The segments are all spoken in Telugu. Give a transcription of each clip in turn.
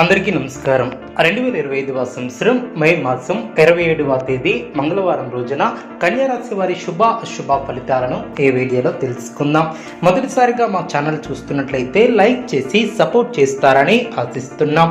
అందరికీ నమస్కారం. రెండు వేల ఇరవై ఐదవ సంవత్సరం మే మాసం ఇరవై ఏడవ తేదీ మంగళవారం రోజున కన్యారాశి వారి శుభ అశుభ ఫలితాలను ఈ వీడియోలో తెలుసుకుందాం. మొదటిసారిగా మా ఛానల్ చూస్తున్నట్లయితే లైక్ చేసి సపోర్ట్ చేస్తారని ఆశిస్తున్నాం.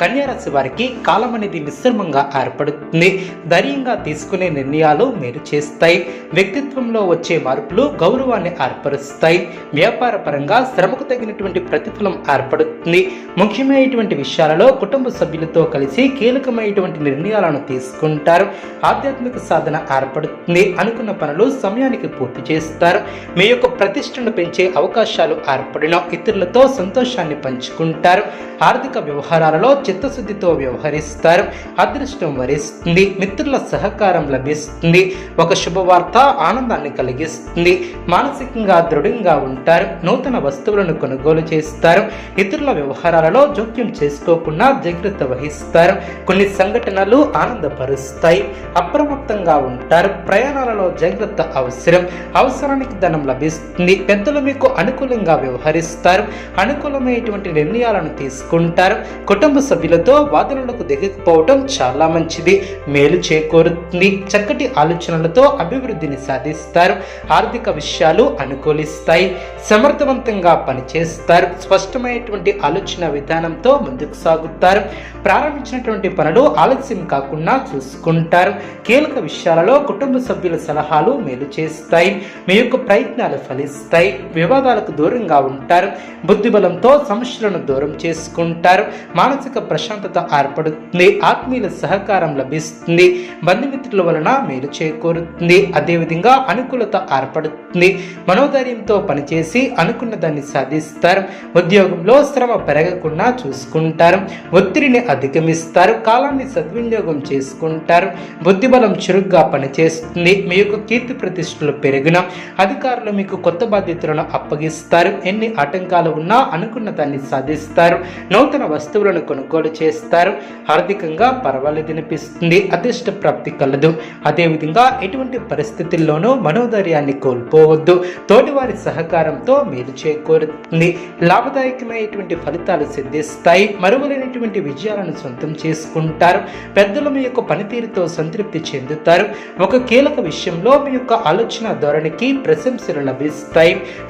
కన్యారాశి వారికి కాలం అనేది మిశ్రమంగా ఏర్పడుతుంది. ధైర్యంగా తీసుకునే నిర్ణయాలు మీరు చేస్తాయి. వ్యక్తిత్వంలో వచ్చే మార్పులు గౌరవాన్ని ఏర్పరుస్తాయి. వ్యాపార పరంగా శ్రమకు తగినటువంటి ప్రతిఫలం ఏర్పడుతుంది. ముఖ్యమైనటువంటి విషయాలలో కుటుంబ సభ్యులతో కలిసి కీలకమైనటువంటి నిర్ణయాలను తీసుకుంటారు. ఆధ్యాత్మిక సాధన ఏర్పడుతుంది. అనుకున్న పనులు సమయానికి పూర్తి చేస్తారు. మీ యొక్క ప్రతిష్టను పెంచే అవకాశాలు ఏర్పడిన ఇతరులతో సంతోషాన్ని పంచుకుంటారు. ఆర్థిక వ్యవహారాలలో చిత్తశుద్ధితో వ్యవహరిస్తారు. అదృష్టం వరిస్తుంది. మిత్రుల సహకారం లభిస్తుంది. ఒక శుభవార్త ఆనందాన్ని కలిగిస్తుంది. మానసికంగా దృఢంగా ఉంటారు. నూతన వస్తువులను కొనుగోలు చేస్తారు. ఇతరుల వ్యవహారాలలో జోక్యం చేసుకోకుండా జాగ్రత్త వహిస్తారు. కొన్ని సంఘటనలు ఆనందపరుస్తాయి. అప్రమత్తంగా ఉంటారు. ప్రయాణాలలో జాగ్రత్త అవసరం. అవసరానికి ధనం లభిస్తుంది. పెద్దలు మీకు అనుకూలంగా వ్యవహరిస్తారు. అనుకూలమైనటువంటి నిర్ణయాలను తీసుకుంటారు. కుటుంబ సభ్యులతో వాదనలకు దిగకపోవటం చాలా మంచిది. మేలు చేకూరుతుంది. చక్కటి ఆలోచనలతో అభివృద్ధిని సాధిస్తారు. ఆర్థిక విషయాలు అనుకూలిస్తాయి. సమర్థవంతంగా పనిచేస్తారు. స్పష్టమైనటువంటి ఆలోచన విధానంతో ముందుకు సాగుతారు. ప్రారంభించినటువంటి పనులు ఆలస్యం కాకుండా చూసుకుంటారు. కీలక విషయాలలో కుటుంబ సభ్యుల సలహాలు మేలు చేస్తాయి. మీ యొక్క ప్రయత్నాలు ఫలిస్తాయి వివాదాలకు దూరంగా ఉంటారు. బుద్ధిబలంతో సమస్యలను దూరం చేసుకుంటారు. మానసిక ప్రశాంతత ఏర్పడుతుంది. ఆత్మీయుల సహకారం లభిస్తుంది. బంధుమిత్రుల వలన మేలు చేకూరుతుంది. అదేవిధంగా అనుకూలత ఏర్పడుతుంది. మనోధైర్యంతో పనిచేసి అనుకున్న దాన్ని సాధిస్తారు. ఉద్యోగంలో శ్రమ పెరగకుండా చూసుకుంటారు. ఒత్తిడిని అధిగమిస్తారు. కాలాన్ని సద్వినియోగం చేసుకుంటారు. బుద్ధిబలం చురుగ్గా పనిచేస్తుంది. మీ యొక్క కీర్తి ప్రతిష్టలు పెరిగిన అధికారులు మీకు కొత్త బాధ్యతలను అప్పగిస్తారు. ఎన్ని ఆటంకాలు ఉన్నా అనుకున్న దాన్ని సాధిస్తారు. నూతన వస్తువులను కొనుగోలు చేస్తారు. ఆర్థికంగా పర్వాలేదనిపిస్తుంది అదృష్ట ప్రాప్తి కలదు. అదేవిధంగా ఎటువంటి పరిస్థితుల్లోనూ మనోధైర్యాన్ని కోల్పోవద్దు. తోటివారి సహకారంతో మేలు చేకూరుతుంది. లాభదాయకమైనటువంటి ఫలితాలు సిద్ధిస్తాయి. మరువలేనటువంటి విజయాలను సొంతం చేసుకుంటారు. పెద్దలు మీ యొక్క పనితీరుతో సంతృప్తి చెందుతారు. ఒక కీలక విషయంలో మీ యొక్క ఆలోచన ధోరణికి ప్రశంసలు లభిస్తాయి.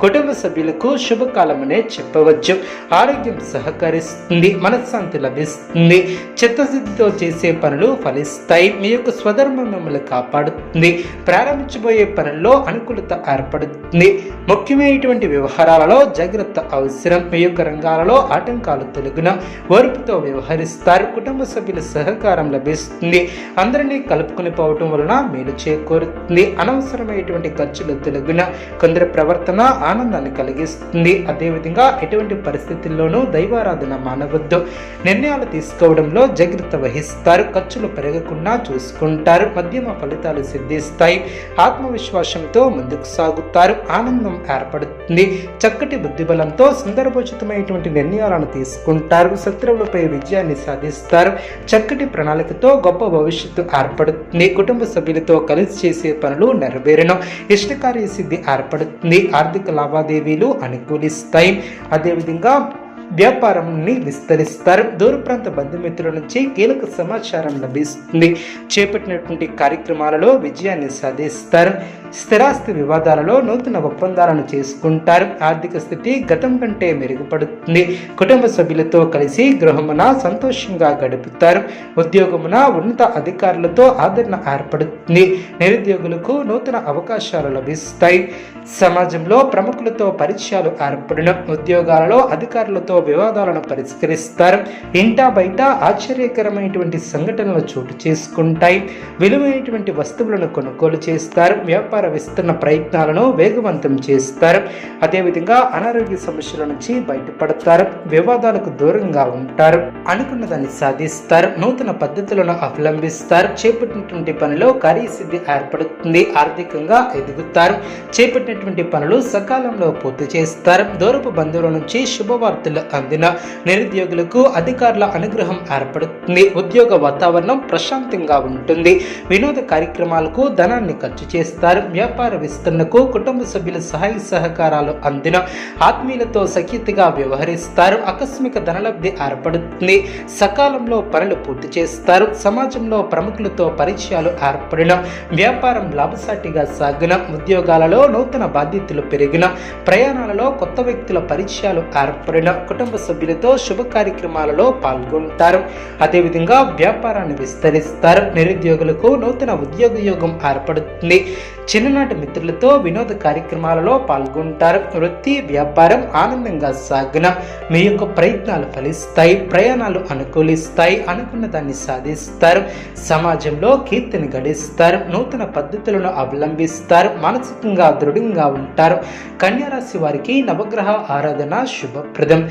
కుటుంబ సభ్యులకు శుభకాలమనే చెప్పవచ్చు. ఆరోగ్యం సహకరిస్తుంది మనశ్శాంతి లభిస్తుంది చిత్తశుద్ధితో చేసే పనులు ఫలిస్తాయి. మీ యొక్క స్వధర్మం మిమ్మల్ని కాపాడుతుంది. ప్రారంభించబోయే పనుల్లో అనుకూలత ఏర్పడుతుంది. ముఖ్యమైనటువంటి వ్యవహారాలలో జాగ్రత్త అవసరం. మీ యొక్క రంగాలలో ఆటంకాలు తొలగిన ఓర్పుతో వ్యవహరిస్తారు. కుటుంబ సభ్యుల సహకారం లభిస్తుంది. అందరినీ కలుపుకుని పోవటం వలన మేలు చేకూరుతుంది. అనవసరమైనటువంటి ఖర్చులు తొలగిన కొందరు ప్రవర్తన ఆనందాన్ని కలిగిస్తుంది. అదేవిధంగా ఎటువంటి పరిస్థితుల్లోనూ దైవారాధన మానవద్దు. నిర్ణయాలు తీసుకోవడంలో జాగ్రత్త వహిస్తారు. ఖర్చులు పెరగకుండా చూసుకుంటారు. మధ్యమ ఫలితాలు సిద్ధిస్తాయి. ఆత్మవిశ్వాసంతో ముందుకు సాగుతారు. ఆనందం ఏర్పడుతుంది. చక్కటి బుద్ధిబలంతో సందర్భోచితమైనటువంటి నిర్ణయాలను తీసుకుంటారు. శత్రువులపై విజయాన్ని సాధిస్తారు. చక్కటి ప్రణాళికతో గొప్ప భవిష్యత్తు ఏర్పడుతుంది. కుటుంబ సభ్యులతో కలిసి చేసే పనులు నెరవేరను. ఇష్టకార్య సిద్ధి ఏర్పడుతుంది. ఆర్థిక లావాదేవీలు అనుకూలిస్తాయి. అదేవిధంగా వ్యాపారంని విస్తరిస్తారు. దూర ప్రాంత బంధుమిత్రుల నుంచి కీలక సమాచారం లభిస్తుంది. చేపట్టినటువంటి కార్యక్రమాలలో విజయాన్ని సాధిస్తారు. స్థిరాస్తి వివాదాలలో నూతన ఒప్పందాలను చేసుకుంటారు. ఆర్థిక స్థితి గతం కంటే మెరుగుపడుతుంది. కుటుంబ సభ్యులతో కలిసి గృహమున సంతోషంగా గడుపుతారు. ఉద్యోగమున ఉన్నత అధికారులతో ఆదరణ ఏర్పడుతుంది. నిరుద్యోగులకు నూతన అవకాశాలు లభిస్తాయి. సమాజంలో ప్రముఖులతో పరిచయాలు ఏర్పడిన ఉద్యోగాలలో అధికారులతో వివాదాలను పరిష్కరిస్తారు. ఇంటా బయట ఆశ్చర్యకరమైనటువంటి సంఘటనలు చోటు చేసుకుంటాయి. విలువైనటువంటి వస్తువులను కొనుగోలు చేస్తారు. వ్యాపార విస్తరణ ప్రయత్నాలను వేగవంతం చేస్తారు. అదేవిధంగా అనారోగ్య సమస్యల నుంచి బయటపడతారు. వివాదాలకు దూరంగా ఉంటారు. అనుకున్న దాన్ని సాధిస్తారు. నూతన పద్ధతులను అవలంబిస్తారు. చేపట్టినటువంటి పనిలో కార్యసిద్ధి ఏర్పడుతుంది. ఆర్థికంగా ఎదుగుతారు. చేపట్టినటువంటి పనులు సకాలంలో పూర్తి చేస్తారు. దూరపు బంధువుల నుంచి శుభవార్తలు అందిన నిరుద్యోగులకు అధికారుల అనుగ్రహం ఏర్పడుతుంది. ఉద్యోగ వాతావరణం ప్రశాంతంగా ఉంటుంది. వినోద కార్యక్రమాలకు ధనాన్ని ఖర్చు చేస్తారు. వ్యాపార విస్తరణకు కుటుంబ సభ్యుల సహాయ సహకారాలు అందిన ఆత్మీయులతో సఖ్యతగా వ్యవహరిస్తారు. ఆకస్మిక ధనలబ్ధి ఏర్పడుతుంది. సకాలంలో పనులు పూర్తి చేస్తారు. సమాజంలో ప్రముఖులతో పరిచయాలు ఏర్పడిన వ్యాపారం లాభసాటిగా సాగిన ఉద్యోగాలలో నూతన బాధ్యతలు పెరిగిన ప్రయాణాలలో కొత్త వ్యక్తుల పరిచయాలు ఏర్పడిన కుటుంబ సభ్యులతో శుభ కార్యక్రమాలలో పాల్గొంటారు. అదేవిధంగా వ్యాపారాన్ని విస్తరిస్తారు. నిరుద్యోగులకు నూతన ఉద్యోగ యోగం ఏర్పడుతుంది. చిన్ననాటి మిత్రులతో వినోద కార్యక్రమాలలో పాల్గొంటారు. వృత్తి వ్యాపారం ఆనందంగా సాగిన మీ యొక్క ప్రయత్నాలు ఫలిస్తాయి. ప్రయాణాలు అనుకూలిస్తాయి. అనుకున్న దాన్ని సాధిస్తారు. సమాజంలో కీర్తిని గడిస్తారు. నూతన పద్ధతులను అవలంబిస్తారు. మానసికంగా దృఢంగా ఉంటారు. కన్యారాశి వారికి నవగ్రహ ఆరాధన శుభప్రదం.